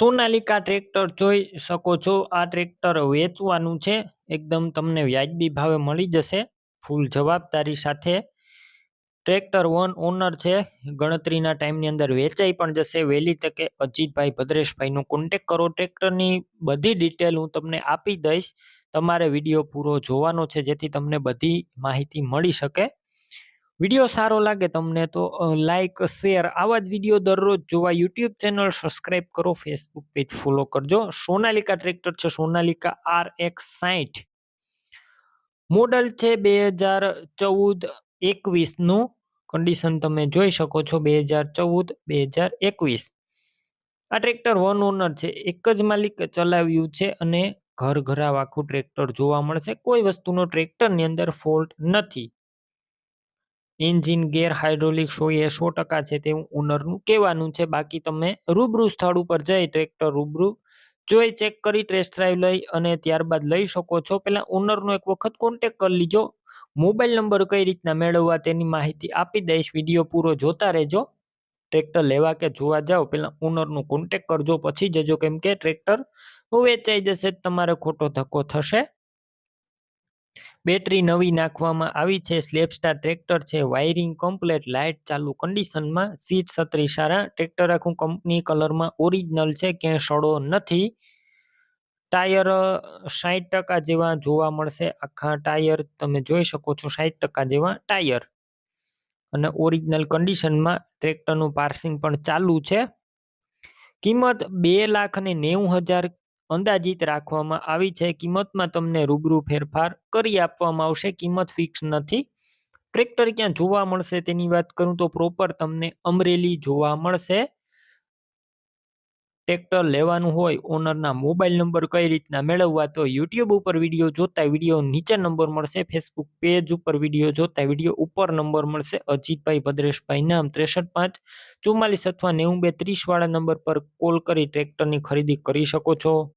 Sonalika tractor જોઈ શકો છો. આ ટ્રેક્ટર વેચવાનું છે. એકદમ તમને વ્યાજબી ભાવે મળી જશે. ફૂલ જવાબદારી સાથે. ટ્રેક્ટર વન ઓનર છે. ગણતરીના ટાઈમની અંદર વેચાઈ પણ જશે. વહેલી તકે અજીતભાઈ ભદ્રેશભાઈનો કોન્ટેક કરો. ટ્રેક્ટરની બધી ડિટેલ હું તમને આપી દઈશ. તમારે વીડિયો પૂરો જોવાનો છે જેથી તમને બધી માહિતી મળી શકે. વીડિયો સારો લાગે તમને તો લાઈક શેર આવા જ વીડિયો દરરોજ જોવા યુટ્યુબ ચેનલ સબસ્ક્રાઈબ કરો ફેસબુક પેજ ફોલો કરજો. સોનાલિકા ટ્રેક્ટર છે, સોનાલિકા આર એક્સ સાઈઠ. મોડલ છે બે હજાર ચૌદ એકવીસનું. કન્ડિશન તમે જોઈ શકો છો બે હજાર ચૌદ, બે હજાર એકવીસ. આ ટ્રેક્ટર વન ઓનર છે, એક જ માલિક ચલાવ્યું છે અને ઘર ઘરાવ આખું ટ્રેક્ટર જોવા મળશે. કોઈ વસ્તુનો ટ્રેક્ટરની અંદર ફોલ્ટ નથી. એન્જિન ગેર હાઇડ્રોલિક સો એ સો ટકા છે તેવું ઓનરનું કહેવાનું છે. બાકી તમે રૂબરૂ સ્થળ ઉપર જઈ ટ્રેક્ટર રૂબરૂ જોઈ ચેક કરી, ટેસ્ટ ડ્રાઈવ લઈ અને ત્યારબાદ લઈ શકો છો. પહેલાં ઓનરનો એક વખત કોન્ટેક કરી લીજો. મોબાઈલ નંબર કઈ રીતના મેળવવા તેની માહિતી આપી દઈશ. વીડિયો પૂરો જોતા રહેજો. ટ્રેક્ટર લેવા કે જોવા જાઓ, પહેલાં ઓનરનું કોન્ટેક કરજો. પછી જજો. કેમ કે ટ્રેક્ટર વેચાઈ જશે તમારે ખોટો ધક્કો થશે. બેટરી નવી નાખવામાં આવી છે. સ્લેપ સ્ટાર ટ્રેક્ટર છે. વાયરિંગ કમ્પ્લેટ લાઇટ ચાલુ કન્ડિશનમાં સીટ છત્રી સારા. ટ્રેક્ટર આખું કંપની કલરમાં ઓરિજિનલ છે. ક્યાંય સડો નથી. ટાયર સાઠ ટકા જેવા જોવા મળશે. આખા ટાયર તમે જોઈ શકો છો સાઠ ટકા જેવા ટાયર અને ઓરિજિનલ કન્ડિશનમાં ટ્રેક્ટરનું પાર્સિંગ પણ ચાલુ છે. કિંમત બે લાખ અને નેવું હજાર અંદાજિત રાખવામાં આવી છે. કિંમતમાં તમને રૂબરૂ ફેરફાર કરી આપવામાં આવશે. કિંમત ફિક્સ નથી. ટ્રેક્ટર ક્યાં જોવા મળશે તેની વાત કરું તો પ્રોપર તમને અમરેલી જોવા મળશે. ટ્રેક્ટર લેવાનું હોય ઓનરના મોબાઈલ નંબર કઈ રીતના મેળવવા તો યુટ્યુબ ઉપર વીડિયો જોતા વીડિયો નીચે નંબર મળશે. ફેસબુક પેજ ઉપર વીડિયો જોતા વીડિયો ઉપર નંબર મળશે. અજીતભાઈ ભદ્રેશભાઈ નામ ત્રેસઠ પાંચ ચુમ્માલીસ અથવા નેવું બે ત્રીસ વાળા નંબર પર કોલ કરી ટ્રેક્ટરની ખરીદી કરી શકો છો.